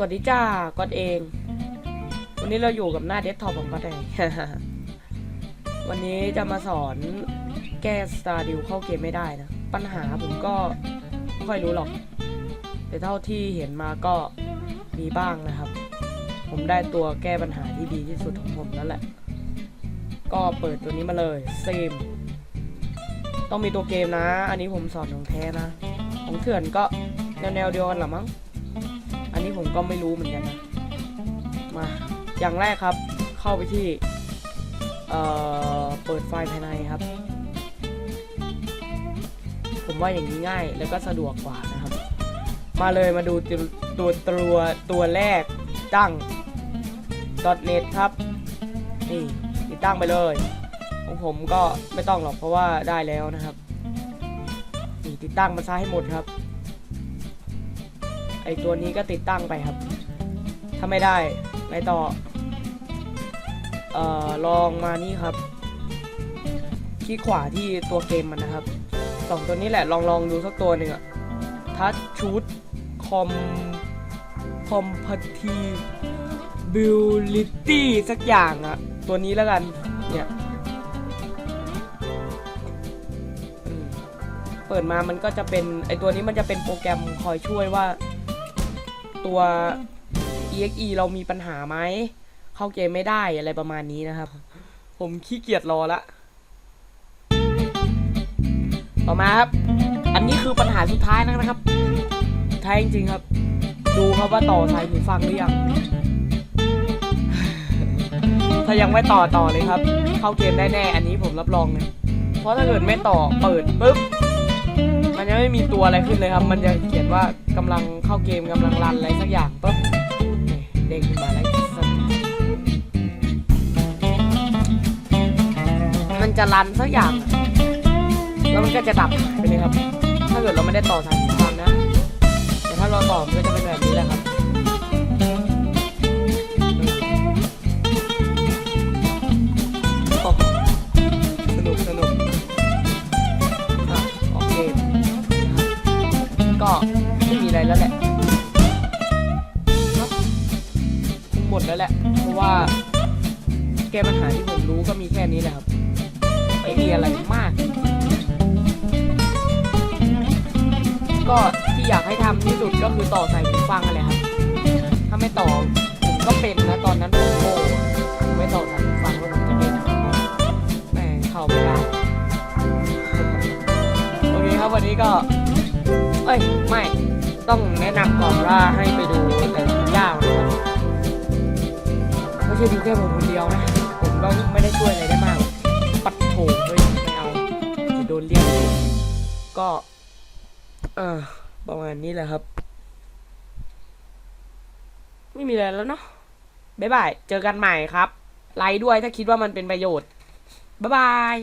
วัสดีจ้าก็เอง วันนี้เราอยู่กับหน้าเดสก์ท็อปของก็เอง วันนี้จะมาสอนแก้สตาร์ดิวเข้าเกมไม่ได้นะ ปัญหาผมก็ไม่ค่อยรู้หรอก แต่เท่าที่เห็นมาก็มีบ้างนะครับ ผมได้ตัวแก้ปัญหาที่ดีที่สุดของผมแล้วแหละ ก็เปิดตัวนี้มาเลยเซมต้องมีตัวเกมนะ อันนี้ผมสอนของแท้นะ ของเถื่อนก็แนวแนวๆเดียวกันหรอมั้ง อันนี้ผมก็ไม่รู้เหมือนกันนะ มา อย่างแรกครับ เข้าไปที่ เอ่อ เปิดไฟล์ภายในครับ ผมว่าอย่างนี้ง่ายแล้วก็สะดวกกว่านะครับ มาเลยมาดูตัวตัวตัวแรกตั้ง .net ครับ นี่ติดตั้งไปเลยของผมก็ไม่ต้องหรอกเพราะว่าได้แล้วนะครับ นี่ติดตั้งมาซะให้หมดครับ ไอตัวนี้ก็ติดตั้งไปครับ ถ้าไม่ได้ไงต่อ เอ่อ ลองมานี่ครับ คลิกขวาที่ตัวเกมมันนะครับสองตัวนี้แหละลองลองดูสักตัวหนึ่งอะทัชชูดคอมคอมพัทีบิลิตี้สักอย่างอะตัวนี้แล้วกันเนี่ยเปิดมามันก็จะเป็นไอตัวนี้มันจะเป็นโปรแกรมคอยช่วยว่า ตัว exe เรามีปัญหาไหม เข้าเกมไม่ได้อะไรประมาณนี้นะครับ ผมขี้เกียจรอละ ต่อมาครับ อันนี้คือปัญหาสุดท้ายแล้วนะครับท้ายจริงๆครับ ดูครับว่าต่อสายหูฟังหรือยัง ถ้ายังไม่ต่อต่อเลยครับ เข้าเกมได้แน่ อันนี้ผมรับรองเลย เพราะถ้าเกิดไม่ต่อเปิดปุ๊บ ไม่มีตัวอะไรขึ้นเลยครับ มันจะเขียนว่ากำลังเข้าเกมกำลังรันอะไรสักอย่างปุ๊บเด้งขึ้นมาแล้วมันจะรันสักอย่าง แล้วมันก็จะดับไปเลยครับ ถ้าเกิดเราไม่ได้ต่อสายหูฟังนะ แล้วเพราะว่าแก้ปัญหาที่ผมรู้ก็มีแค่นี้แหละครับไม่มีอะไรมาก ก็ที่อยากให้ทำที่สุดก็คือต่อสายหูฟังอะไรครับ ถ้าไม่ต่อผมก็เป็นนะตอนนั้นผมโง่ผมไม่ต่อสายหูฟังแล้วผมจะเป็นแหมเข้าไม่ได้โอเคครับวันนี้ก็ เอ้ยไม่ต้องแนะนำก่อนว่าให้ไปดูแต่ยาวนะครับ ใช่ดูแค่ผมคนเดียวนะ ผมก็ไม่ได้ช่วยอะไรได้มากหรอกปัดโถด้วยไม่เอาจะโดนเรียกก็ เออประมาณนี้แหละครับ ไม่มีอะไรแล้วเนาะบ๊ายบาย เจอกันใหม่ครับ ไลค์ด้วยถ้าคิดว่ามันเป็นประโยชน์ บ๊ายบาย